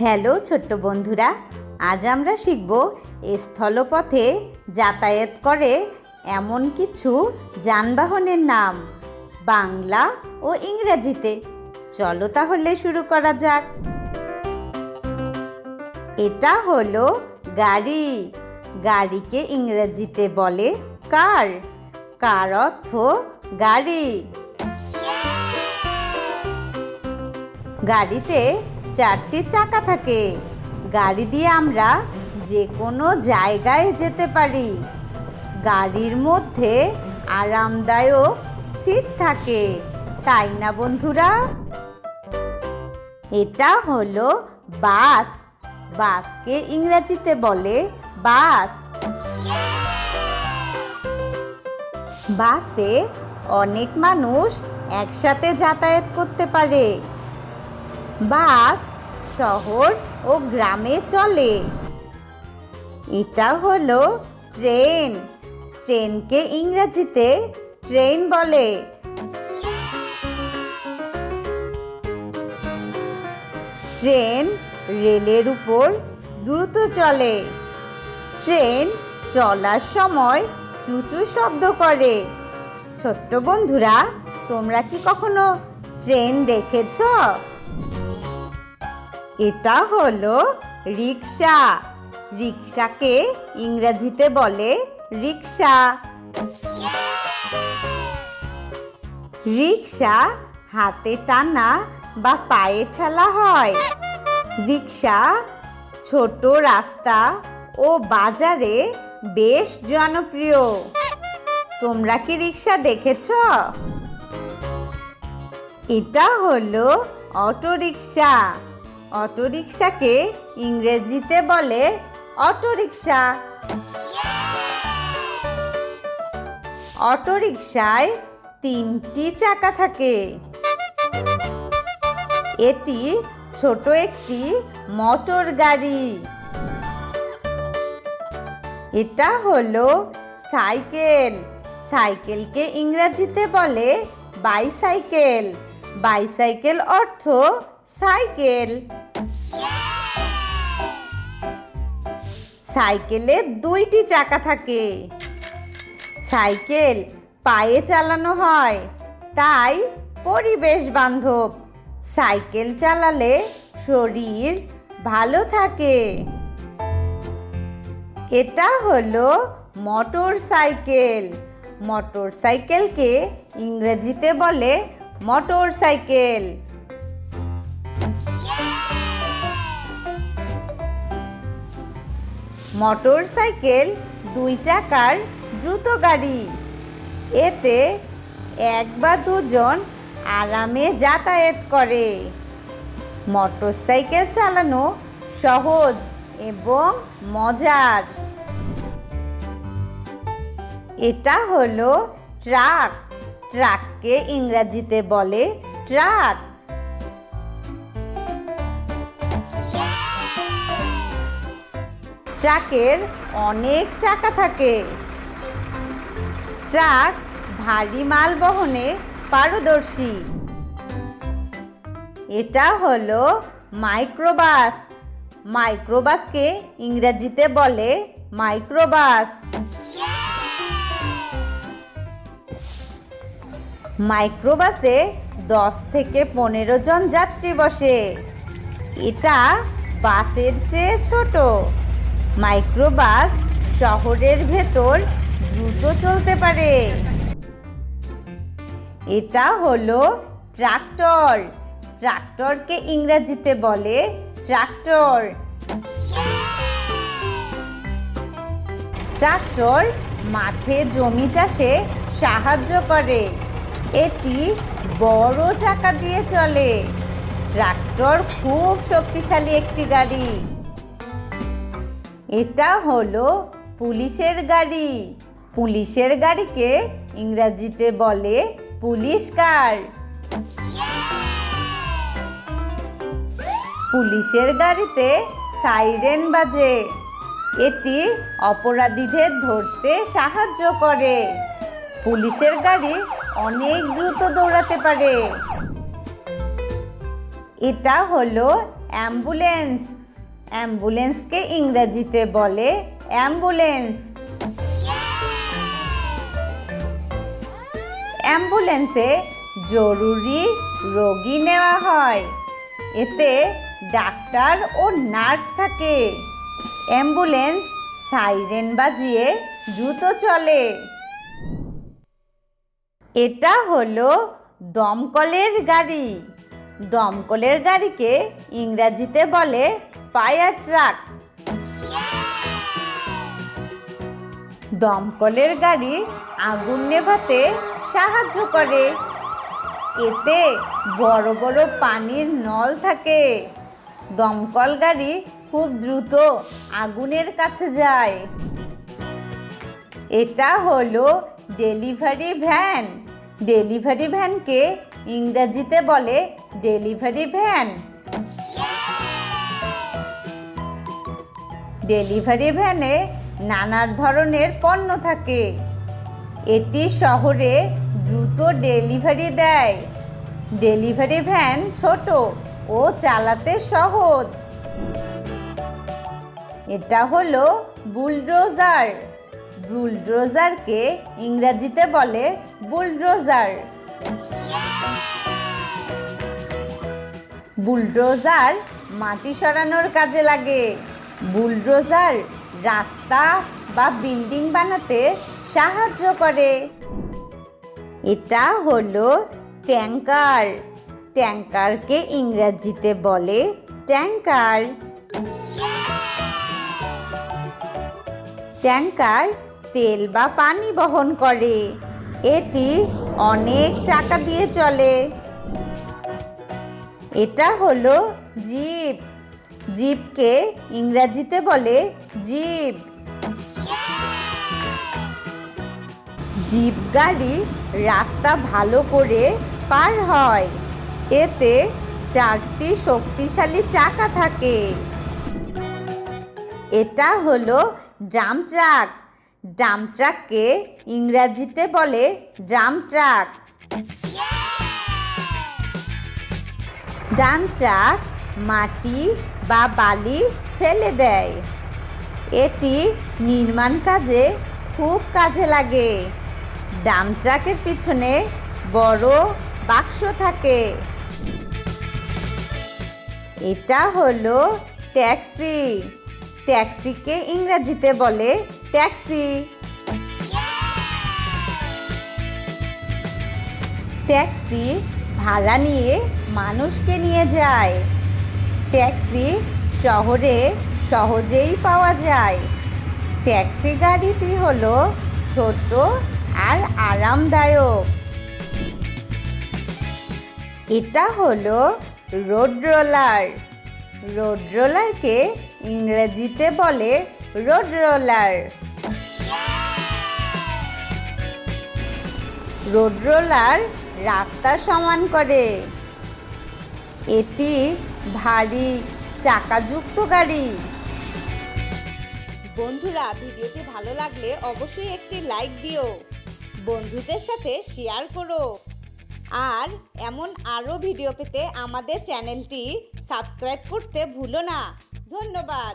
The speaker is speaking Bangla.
হ্যালো ছোট্ট বন্ধুরা, আজ আমরা শিখব স্থলপথে যাতায়াত করে এমন কিছু যানবাহনের নাম, বাংলা ও ইংরেজিতে। চলো তাহলে শুরু করা যাক। এটা হলো গাড়ি, গাড়িকে ইংরেজিতে বলে কার কার অর্থ গাড়ি। গাড়িতে চারটি চাকা থাকে। গাড়ি দিয়ে আমরা যে কোনো জায়গায় যেতে পারি। গাড়ির মধ্যে আরামদায়ক সিট থাকে। তাই না, বন্ধুরা? এটা হলো বাস। বাসকে ইংরেজিতে বলে বাস। বাসে অনেক মানুষ একসাথে যাতায়াত করতে পারে। বাস, শহর ও গ্রামে চলে। এটা হলো ট্রেন। ট্রেনকে ইংরেজিতে ট্রেন বলে। ট্রেন রেলের উপর দ্রুত চলে। ট্রেন চলার সময় চুচু শব্দ করে। ছোট্ট বন্ধুরা, তোমরা কি কখনো ট্রেন দেখেছ? এটা হলো রিক্সা রিক্সাকে ইংরেজিতে বলে রিক্সা রিক্সা হাতে টানা বা পায়ে ঠেলা হয়। রিক্সা ছোট রাস্তা ও বাজারে বেশ জনপ্রিয়। তোমরা কি রিক্সা দেখেছ? এটা হলো অটো রিক্সা অটো রিক্সাকে ইংরেজিতে বলে অটো রিক্সা অটো রিক্সায় তিনটি চাকা থাকে। এটি ছোট একটি মোটর গাড়ি। এটা হলো সাইকেল। সাইকেলকে ইংরেজিতে বলে বাইসাইকেল। বাইসাইকেল অর্থ সাইকেল। সাইকেলে দুইটি চাকা থাকে। সাইকেল পায়ে চালানো হয়, তাই পরিবেশ বান্ধব। সাইকেল চালালে শরীর ভালো থাকে। এটা হলো মোটর সাইকেল। মোটর সাইকেলকে ইংরেজিতে বলে মোটর সাইকেল। মোটর সাইকেল দুই চাকার দ্রুত গাড়ি। এতে এক বা দুজন আরামে যাতায়াত করে। মোটর সাইকেল চালানো সহজ এবং মজার। এটা হলো ট্রাক। ট্রাককে ইংরাজিতে বলে ট্রাক। ট্রাকের অনেক চাকা থাকে। ট্রাক ভারী মাল বহনে পারদর্শী। এটা হলো মাইক্রোবাস। মাইক্রোবাসকে ইংরেজিতে বলে মাইক্রোবাস। মাইক্রোবাসে দশ থেকে পনেরো জন যাত্রী বসে। এটা বাসের চেয়ে ছোট। মাইক্রোবাস শহরের ভেতর দ্রুত চলতে পারে। এটা হলো ট্রাক্টর। ট্রাক্টরকে ইংরেজিতে বলে ট্রাক্টর। ট্রাক্টর মাঠে জমি চাষে সাহায্য করে। এটি বড় চাকা দিয়ে চলে। ট্রাক্টর খুব শক্তিশালী একটি গাড়ি। এটা হলো পুলিশের গাড়ি। পুলিশের গাড়িকে ইংরেজিতে বলে পুলিশ কার। পুলিশের গাড়িতে সাইরেন বাজে। এটি অপরাধীদের ধরতে সাহায্য করে। পুলিশের গাড়ি অনেক দ্রুত দৌড়াতে পারে। এটা হলো অ্যাম্বুলেন্স। অ্যাম্বুলেন্সকে ইংরেজিতে বলে অ্যাম্বুলেন্স। অ্যাম্বুলেন্সে জরুরি রোগী নেওয়া হয়। এতে ডাক্তার ও নার্স থাকে। অ্যাম্বুলেন্স সাইরেন বাজিয়ে দ্রুত চলে। এটা হলো দমকলের গাড়ি। দমকলের গাড়িকে ইংরাজিতে বলে ফায়ার ট্রাক দমকলের গাড়ি আগুন নেভাতে সাহায্য করে। এতে বড় বড় পানির নল থাকে। দমকল গাড়ি খুব দ্রুত আগুনের কাছে যায়। এটা হলো ডেলিভারি ভ্যান। ডেলিভারি ভ্যানকে ইংরেজিতে বলে ডেলিভারি ভ্যান। ডেলিভারি ভ্যানে নানা ধরনের পণ্য থাকে। এটি শহরে দ্রুত ডেলিভারি দেয়। ডেলিভারি ভ্যান ছোট ও চালাতে সহজ। এটা হলো বুলডোজার। বুলডোজারকে ইংরেজিতে বলে বুলডোজার। বুলডোজার মাটি সরানোর কাজে লাগে। বুলডোজার রাস্তা বা বিল্ডিং বানাতে সাহায্য করে। এটা হলো ট্যাঙ্কার। ট্যাঙ্কারকে ইংরেজিতে বলে ট্যাঙ্কার। ট্যাঙ্কার তেল বা পানি বহন করে। এটি অনেক চাকা দিয়ে চলে। এটা হলো জিপ। জিপকে ইংরেজিতে বলে জিপ। জিপ গাড়ি রাস্তা ভালো করে পার হয়। এতে চারটি শক্তিশালী চাকা থাকে। এটা হলো ড্রাম ট্রাক। ড্রাম ট্রাককে ইংরাজিতে বলে ড্রাম ট্রাক। ড্রাম ট্রাক মাটি বা বালি ফেলে দেয়। এটি নির্মাণ কাজে খুব কাজে লাগে। ডাম ট্রাকের পিছনে বড় বাক্স থাকে। এটা হলো ট্যাক্সি। ট্যাক্সিকে ইংরেজিতে বলে ট্যাক্সি। ট্যাক্সি ভাড়া নিয়ে মানুষকে নিয়ে যায়। ট্যাক্সি শহরে সহজেই পাওয়া যায়। ট্যাক্সি গাড়িটি হলো ছোট আর আরামদায়ক। এটা হলো রোড রোলার। রোড রোলারকে ইংরেজিতে বলে রোড রোলার। রোড রোলার রাস্তা সমান করে। এটি ভারী, চাকাযুক্ত গাড়ি। বন্ধুরা, ভিডিওটি ভালো লাগলে অবশ্যই একটি লাইক দিও। বন্ধুদের সাথে শেয়ার করো। আর এমন আরও ভিডিও পেতে আমাদের চ্যানেলটি সাবস্ক্রাইব করতে ভুলো না। ধন্যবাদ।